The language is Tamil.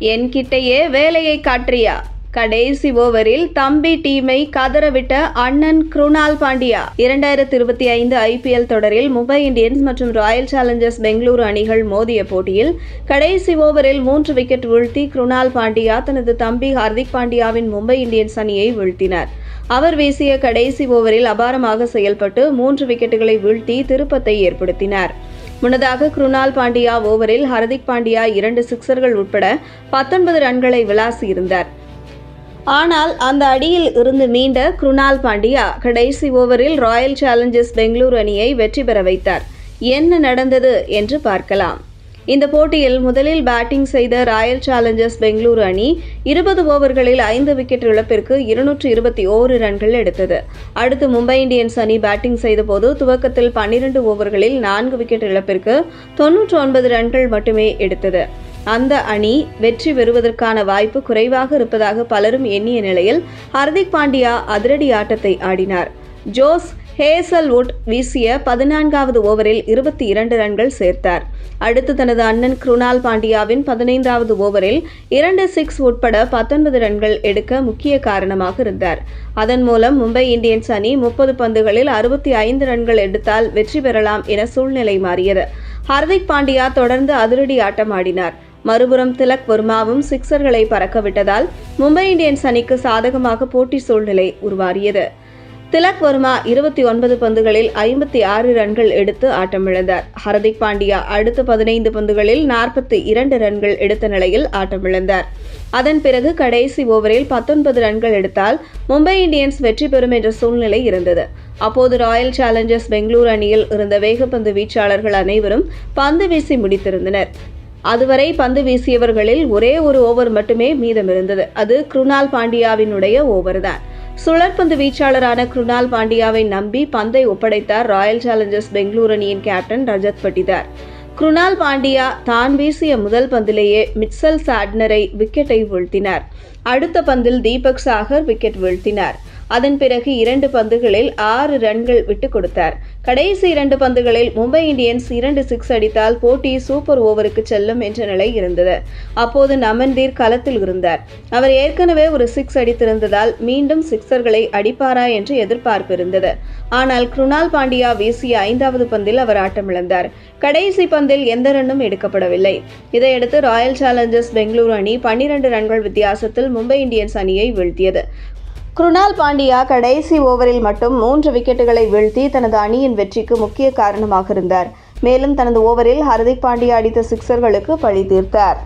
என்கிட்டயே வேலையை காற்றியா கடைசி ஓவரில் தம்பி டீமை கதறவிட்ட அண்ணன் குருணால் பாண்டியா. இரண்டாயிரத்தி இருபத்தி ஐந்து ஐபிஎல் தொடரில் மும்பை இந்தியன்ஸ் மற்றும் ராயல் சேலஞ்சர்ஸ் பெங்களூரு அணிகள் மோதிய போட்டியில் கடைசி ஓவரில் மூன்று விக்கெட் வீழ்த்தி குருணால் பாண்டியா தனது தம்பி ஹார்திக் பாண்டியாவின் மும்பை இந்தியன்ஸ் அணியை வீழ்த்தினார். அவர் வீசிய கடைசி ஓவரில் அபாரமாக செயல்பட்டு மூன்று விக்கெட்டுகளை வீழ்த்தி திருப்பத்தை ஏற்படுத்தினார். முன்னதாக குருணால் பாண்டியா ஓவரில் ஹர்திக் பாண்டியா இரண்டு சிக்சர்கள் உட்பட பத்தொன்பது ரன்களை விளாசியிருந்தார். ஆனால் அந்த அடியில் இருந்து மீண்ட குருணால் பாண்டியா கடைசி ஓவரில் ராயல் சேலஞ்சர்ஸ் பெங்களூரு அணியை வெற்றி பெற வைத்தார். என்ன நடந்தது என்று பார்க்கலாம். இந்த போட்டியில் முதலில் பேட்டிங் செய்த ராயல் சேலஞ்சர்ஸ் பெங்களூரு அணி இருபது ஓவர்களில் ஐந்து விக்கெட் இழப்பிற்கு இருநூற்று இருபத்தி ஓரு ரன்கள் எடுத்தது. அடுத்து மும்பை இந்தியன்ஸ் அணி பேட்டிங் செய்தபோது துவக்கத்தில் பன்னிரண்டு ஓவர்களில் நான்கு விக்கெட் இழப்பிற்கு தொன்னூற்று ஒன்பது ரன்கள் மட்டுமே எடுத்தது. அந்த அணி வெற்றி பெறுவதற்கான வாய்ப்பு குறைவாக இருப்பதாக பலரும் எண்ணிய நிலையில் ஹர்திக் பாண்டியா அதிரடி ஆட்டத்தை ஆடினார். ஜோஸ் ஹேசல்வுட் வீசிய பதினான்காவது ஓவரில் இருபத்தி இரண்டு ரன்கள் சேர்த்தார். அடுத்து தனது அண்ணன் குருணால் பாண்டியாவின் பதினைந்தாவது ஓவரில் இரண்டு சிக்ஸ் உட்பட பத்தொன்பது ரன்கள் எடுக்க முக்கிய காரணமாக இருந்தார். அதன் மூலம் மும்பை இந்தியன்ஸ் அணி முப்பது பந்துகளில் அறுபத்தி ஐந்து ரன்கள் எடுத்தால் வெற்றி பெறலாம் என சூழ்நிலை மாறியது. ஹர்திக் பாண்டியா தொடர்ந்து அதிரடி ஆட்டம் ஆடினார். மறுபுறம் திலக் வர்மாவும் சிக்சர்களை பறக்கவிட்டதால் மும்பை இந்தியன்ஸ் அணிக்கு சாதகமாக போட்டி சூழ்நிலை உருவாகியது திலக் வர்மா இருபத்தி ஒன்பது பந்துகளில் ஐம்பத்தி ஆறு ரன்கள் எடுத்து ஆட்டமிழந்தார். ஹர்திக் பாண்டியா அடுத்த பதினைந்து பந்துகளில் நாற்பத்தி இரண்டு ரன்கள் எடுத்த நிலையில் ஆட்டமிழந்தார். அதன் பிறகு கடைசி ஓவரில் பத்தொன்பது ரன்கள் எடுத்தால் மும்பை இந்தியன்ஸ் வெற்றி பெறும் என்ற சூழ்நிலை இருந்தது. அப்போது ராயல் சேலஞ்சர்ஸ் பெங்களூரு அணியில் இருந்த வேகப்பந்து வீச்சாளர்கள் அனைவரும் பந்து வீசி முடித்திருந்தனர். அதுவரை பந்து வீசியவர்களில் ஒரே ஒரு ஓவர் மட்டுமே மீதம் இருந்தது அது குருணால் பாண்டியாவினுடைய ஓவர் தான் சுழற்பந்து வீச்சாளரான குருணால் பாண்டியாவை நம்பி பந்தை ஒப்படைத்தார் ராயல் சேலஞ்சர்ஸ் பெங்களூரு அணியின் கேப்டன் ரஜத் பட்டிதார். குருணால் பாண்டியா தான் வீசிய முதல் பந்திலேயே மிட்சல் சாட்னரை விக்கெட்டை வீழ்த்தினார். அடுத்த பந்தில் தீபக் சாகர் விக்கெட் வீழ்த்தினார். அதன் பிறகு இரண்டு பந்துகளில் ஆறு ரன்கள் விட்டுக் கொடுத்தார். கடைசி இரண்டு பந்துகளில் மும்பை இந்தியன்ஸ் இரண்டு சிக்ஸ் அடித்தால் போட்டி சூப்பர் ஓவருக்கு செல்லும் என்ற நிலை இருந்தது. அப்போது நமன்தீர் களத்தில் இருந்தார். அவர் ஏற்கனவே ஒரு சிக்ஸ் அடித்திருந்ததால் மீண்டும் சிக்ஸர்களை அடிப்பாரா என்று எதிர்பார்ப்பு இருந்தது. ஆனால் குருணால் பாண்டியா வீசிய ஐந்தாவது பந்தில் அவர் ஆட்டமிழந்தார். கடைசி பந்தில் எந்த ரன்னும் எடுக்கப்படவில்லை. இதையடுத்து ராயல் சேலஞ்சர்ஸ் பெங்களூரு அணி பன்னிரண்டு ரன்கள் வித்தியாசத்தில் மும்பை இந்தியன்ஸ் அணியை வீழ்த்தியது. குருணால் பாண்டியா கடைசி ஓவரில் மட்டும் மூன்று விக்கெட்டுகளை வீழ்த்தி தனது அணியின் வெற்றிக்கு முக்கிய காரணமாக இருந்தார். மேலும் தனது ஓவரில் ஹர்திக் பாண்டியா அடித்த சிக்சர்களுக்கு பழி தீர்த்தார்.